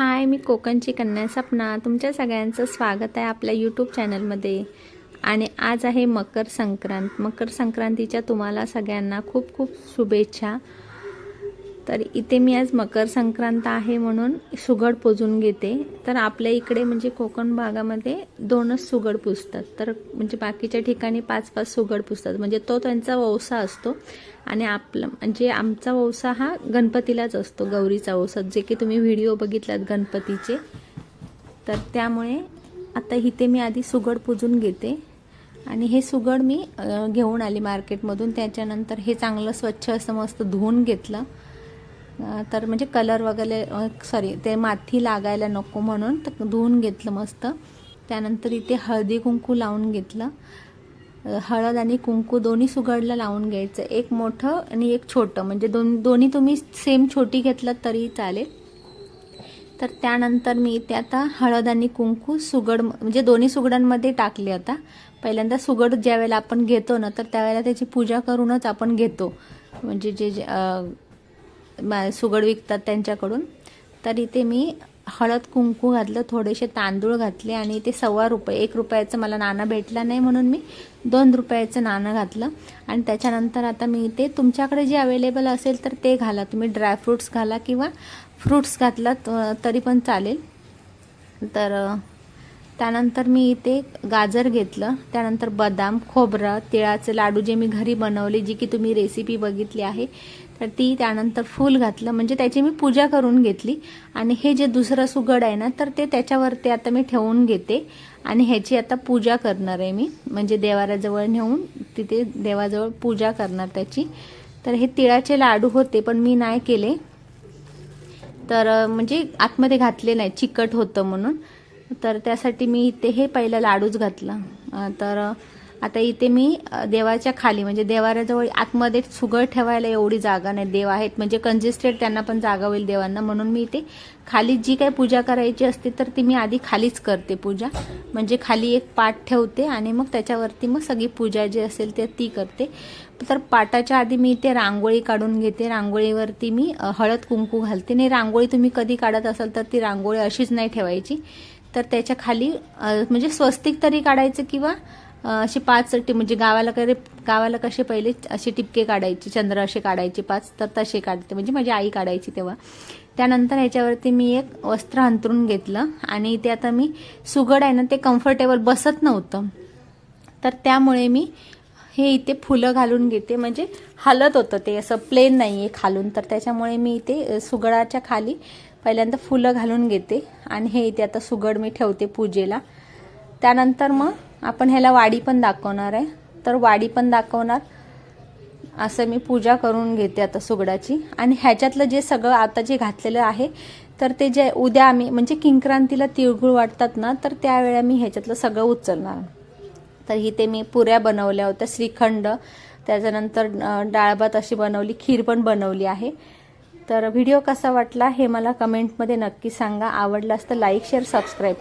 हाय मी कोकणची कन्या सपना. तुमच्या सगळ्यांचं स्वागत आहे आपल्या यूट्यूब चॅनलमध्ये आणि आज आहे मकर संक्रांत. मकर संक्रांतीच्या तुम्हाला सगळ्यांना खूप खूप शुभेच्छा. तर इथे मी आज मकर संक्रांत आहे म्हणून सुगड पुजून घेते. तर आपल्या इकडे म्हणजे कोकण भागामध्ये दोनच सुगड पुजतात. तर म्हणजे बाकीच्या ठिकाणी पाच पाच सुगड पुजतात. म्हणजे तो त्यांचा वौसा असतो आणि आपलं म्हणजे आमचा वौसा हा गणपतीलाच असतो गौरीचा वौसा जे की तुम्ही व्हिडिओ बघितलात गणपतीचे. तर त्यामुळे आता इथे मी आधी सुगड पुजून घेते. आणि हे सुगड मी घेऊन आली मार्केटमधून त्याच्यानंतर हे चांगलं स्वच्छ असं मस्त धुवून घेतलं. तर म्हणजे कलर वगैरे सॉरी ते माथी लागायला नको म्हणून तर धुवून घेतलं मस्त. त्यानंतर इथे हळदी कुंकू लावून घेतलं. हळद आणि कुंकू दोन्ही सुगडला लावून घ्यायचं. एक मोठं आणि एक छोटं. म्हणजे दोन दोन्ही तुम्ही सेम छोटी घेतलं तरी चालेल. तर त्यानंतर मी इथे आता हळद आणि कुंकू सुगड म्हणजे दोन्ही सुगडांमध्ये टाकले आता. पहिल्यांदा सुगड ज्यावेळेला आपण घेतो ना तर त्यावेळेला त्याची पूजा करूनच आपण घेतो. म्हणजे जे जे, आ, मा- सुगड विकतात त्यांच्याकडून. तर इथे मी हळद कुंकू घातलं थोडेसे तांदूळ घातले आणि ते सव्वा रुपये एक रुपयाचं मला नाणं भेटला नाही म्हणून मी दोन रुपयाचं नाणं घातलं. आणि त्याच्यानंतर आता मी ते तुमच्याकडे जे अवेलेबल असेल तर ते घाला. तुम्ही ड्रायफ्रूट्स घाला किंवा फ्रूट्स घातला तरी पण चालेल. तर त्यानंतर मी इथे गाजर घेतलं. त्यानंतर बदाम खोबरं तिळाचे लाडू जे मी घरी बनवले जी की तुम्ही रेसिपी बघितली आहे तर ती त्यानंतर फूल घातलं. म्हणजे त्याची मी पूजा करून घेतली. आणि हे जे दुसरं सुगड आहे ना तर ते त्याच्यावरती आता मी ठेवून घेते. आणि ह्याची आता पूजा करणार आहे मी. म्हणजे देवाऱ्याजवळ नेऊन तिथे देवाजवळ पूजा करणार त्याची. तर हे तिळाचे लाडू होते पण मी नाही केले. तर म्हणजे आतमध्ये घातले नाही चिकट होतं म्हणून. तर त्यासाठी मी इथे हे पहिलं लाडूच घातलं. तर आता इथे मी देवाच्या खाली म्हणजे देवाऱ्याजवळ आतमध्ये सुगड ठेवायला एवढी जागा नाही. देव आहेत म्हणजे कंजेस्टेड त्यांना पण जागा होईल देवांना. म्हणून मी इथे खाली जी काही पूजा करायची असते तर ती मी आधी खालीच करते पूजा. म्हणजे खाली एक पाट ठेवते आणि मग त्याच्यावरती मग सगळी पूजा जी असेल ते ती करते. तर पाटाच्या आधी मी इथे रांगोळी काढून घेते. रांगोळीवरती मी हळद कुंकू घालते. आणि रांगोळी तुम्ही कधी काढत असाल तर ती रांगोळी अशीच नाही ठेवायची. तर त्याच्याखाली म्हणजे स्वस्तिक तरी काढायचं किंवा अशी पाच टी म्हणजे गावाला करे गावाला कसे पहिले असे टिपके काढायचे चंद्र असे काढायचे पाच तर तसे काढते. म्हणजे माझी आई काढायची तेव्हा. त्यानंतर ह्याच्यावरती मी एक वस्त्र अंतरून घेतलं आणि ते आता मी सुगड आहे ना ते कम्फर्टेबल बसत नव्हतं. तर त्यामुळे मी हे इथे फुलं घालून घेते. म्हणजे हलत होतं ते असं प्लेन नाही आहे खालून. तर त्याच्यामुळे मी इथे सुगडाच्या खाली पहिल्यांदा फुलं घालून घेते. आणि हे इथे आता सुगड मी ठेवते पूजेला. त्यानंतर मग आपण ह्याला वाडी पण दाखवणार आहे. तर वाडी पण दाखवणार. असं मी पूजा करून घेते आता सुगडाची. आणि ह्याच्यातलं जे सगळं आता जे घातलेलं आहे तर ते जे उद्या आम्ही म्हणजे किंक्रांतीला तिळगुळ वाटतात ना तर त्यावेळेला मी ह्याच्यातलं सगळं उचलणार. तर इथे मी पुऱ्या बनवल्या होत्या श्रीखंड. त्याच्यानंतर डाळभात अशी बनवली खीर पण बनवली आहे. तर व्हिडिओ कसा वाटला हे मला कमेंटमध्ये नक्की सांगा. आवडला असतं लाईक शेअर सबस्क्राईब